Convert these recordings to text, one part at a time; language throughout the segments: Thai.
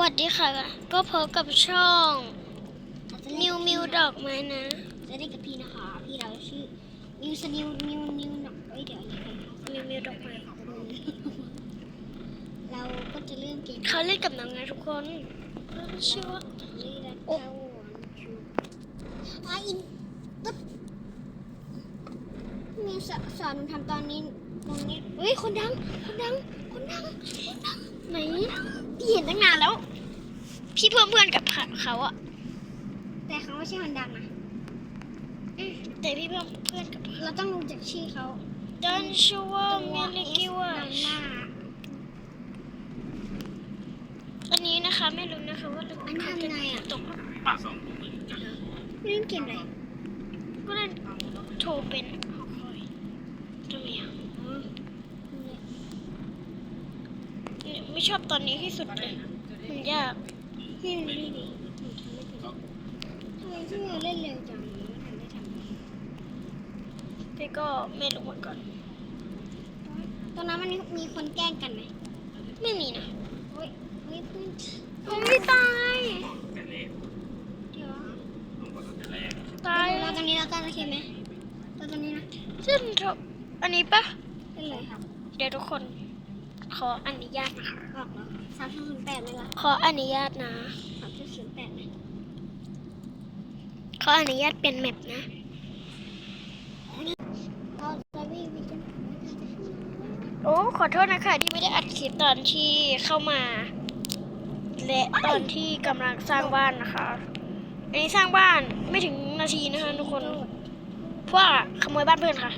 วัสดีค่ะ ก็พบกับช่องมิวมิวดอกไม้นะ จะได้กับพี่นะคะ พี่เราชื่อมิวสนิวนิวนิวดอกเอ้ยเดี๋ยวนี้มิวมิวดอกไม้เราก็จะเริ่มเกมเขาเล่นกับน้องนะทุกคนชื่อว่าเล่นแล้วเข้าวันชูอะอินตึ๊บมีสสอนหนูทำตอนนี้ตรงนี้เฮ้ยคนดังคนดังคนดังคนดัง ไหนพี่เห็นตั้งนานแล้ว พี่เพื่อนเพื่อนๆกับเขาอะแต่เขาไม่ใช่คนดังนะอืมแต่พี่เพื่อนเพื่อนๆกับเขาเราต้องรู้จักชื่อเขาดันชัวเมลิกิวาดังหน้าอันนี้นะคะไม่รู้นะคะว่าเราอันนี้ทำไงอะตกปากสองตัวเหมือนกันไม่เล่นเกมอะไรก็เล่นโทรเป็นหอคอยทำไมอะเนี่ย ไม่ชอบตอนนี้ที่สุดเลยมันยากพี่มันไม่ดีหนูทำไม่เป็นทำไมพี่มิวเล่นเร็วจังหนูไม่ทันได้ทำพี่ก็ไม่รู้เหมือนกันตอนนั้นมันมีคนแกล้งกันไหมไม่มีนะเฮ้ยเฮ้ยเพื่อนผมไม่ตายแต่แรกเดี๋ยวลงมาตั้งแต่แรกตายเราตรงนี้แล้วกันโอเคไหมเราตรงนี้นะซึ่งทบอันนี้ปะเล่นเลยครับเดี๋ยวทุกคน ขออนุญาตนะคะออกแล้วสามศูนย์แปดเลยล่ะขออนุญาตนะสามศูนย์แปดนะขออนุญาตเปลี่ยนแมปนะเราจะวิ่งวิ่งกันโอ้ขอโทษนะคะที่ไม่ได้อัดคลิปตอนที่เข้ามา และตอนที่กำลังสร้างบ้านนะคะอันนี้สร้างบ้านไม่ถึงนาทีนะคะทุกคนเพราะว่าขโมยบ้านเพื่อนค่ะ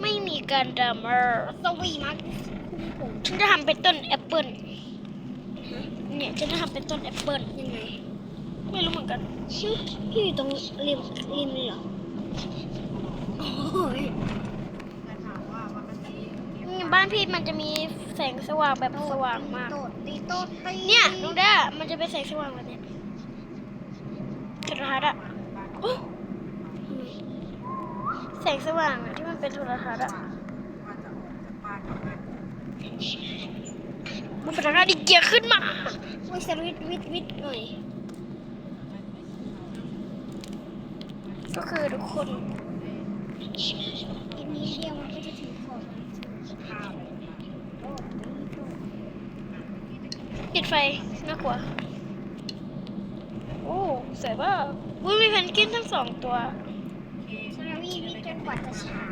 ไม่มีการดามเมอร์สวีมากผมฉันจะทำเป็นต้นแอปเปิลเนี่ยฉันจะทำเป็นต้นแอปเปิลยังไง ไม่รู้เหมือนกันชื่อพี่อยู่ตรงริมริมเลยเหรอโอ้ยอืมบ้านพี่มันจะมีแสงสว่างแบบสว่างมากโตดตีโตดตีเนี่ยลุงด้ามันจะเป็นแสงสว่างแบบเนี้ยโทรทัศน์อะโอ้ แสงสว่างที่มันเป็นโทรทัศน์อะมันเป็นอะไรดิเกียร์ขึ้นมาโอ้ยสวิตวิทวิทหน่อย ก็คือทุกคนอีกนิดเดียวมันก็จะถึงขอบปิดไฟน่ากลัว โอ้สวยมากอุ้ยมีเพนกวินทั้งสองตัว สำหรับวิ่วิ่งจนกว่าจะเช้า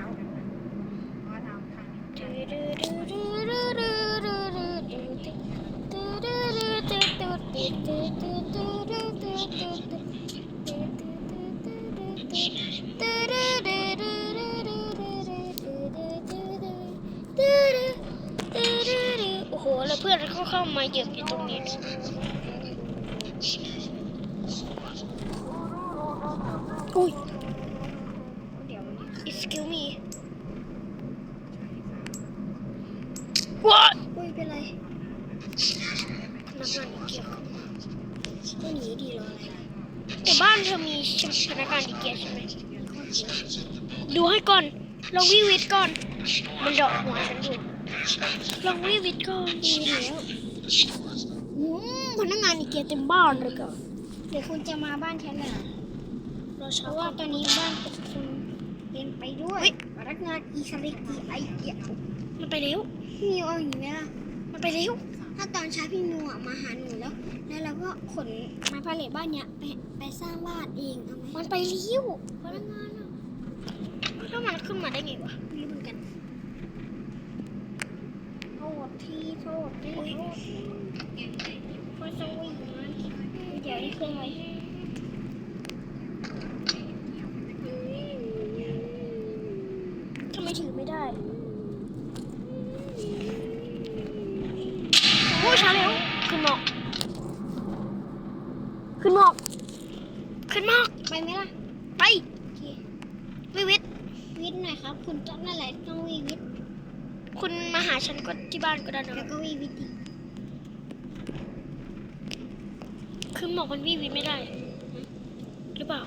โอ้โห แล้วเพื่อนเขาเข้ามาเยอะอยู่ตรงนี้ด้วยอุ้ย เดี๋ยวมัน excuse me what อุ้ยเป็นไรน้ำมันอีเกียก็หนีดีรออะไรแต่บ้านเธอมีพนักงานอีเกียใช่ไหมดูให้ก่อนลองวิวิทก่อน มันเดอกหัวฉันดูลองวิวิทก่อนดีแล้วอืมพนักงานอีเกียเต็มบ้านเลยก่อนเดี๋ยวคุณจะมาบ้านฉันเหรอเราเพชอบราะว่าตอนนี้บ้านคุณเต็มไปด้วยพนักงานอีสลิกีไอเดียมันไปเร็ว พี่มิวเอาอย่างนี้ไหมล่ะ มันไปเร็ว ถ้าตอนเช้าพี่มิวอะมาหาหนูแล้ว แล้วเราก็ขนไม้พาเลทบ้านเนี้ยไปไปสร้างบ้านเองเอาไหมมันไปเร็วพนักงานอะแล้วมันขึ้นมาได้ไงวะไม่รู้เหมือนกันโทษทีโทษทีโทษทีพอสวีมาเดี๋ยวนี่เครื่องอะไร ทำไมถือไม่ได้ โอ้ช้าแล้วขึ้นหมอกขึ้นหมอกขึ้นหมอกไปไหมล่ะ ไปโอเควิวิทวิทย์หน่อยครับ คุณต้องนั่นแหละต้องวีวิทย์คุณมาหาฉันก็ที่บ้านก็ได้นะแล้วก็วีวิทย์ดิคือหมอกมันวิวิทไม่ได้ หรือเปล่า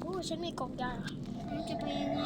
โอ้ฉันมีกล่องยาเราจะไปยังไง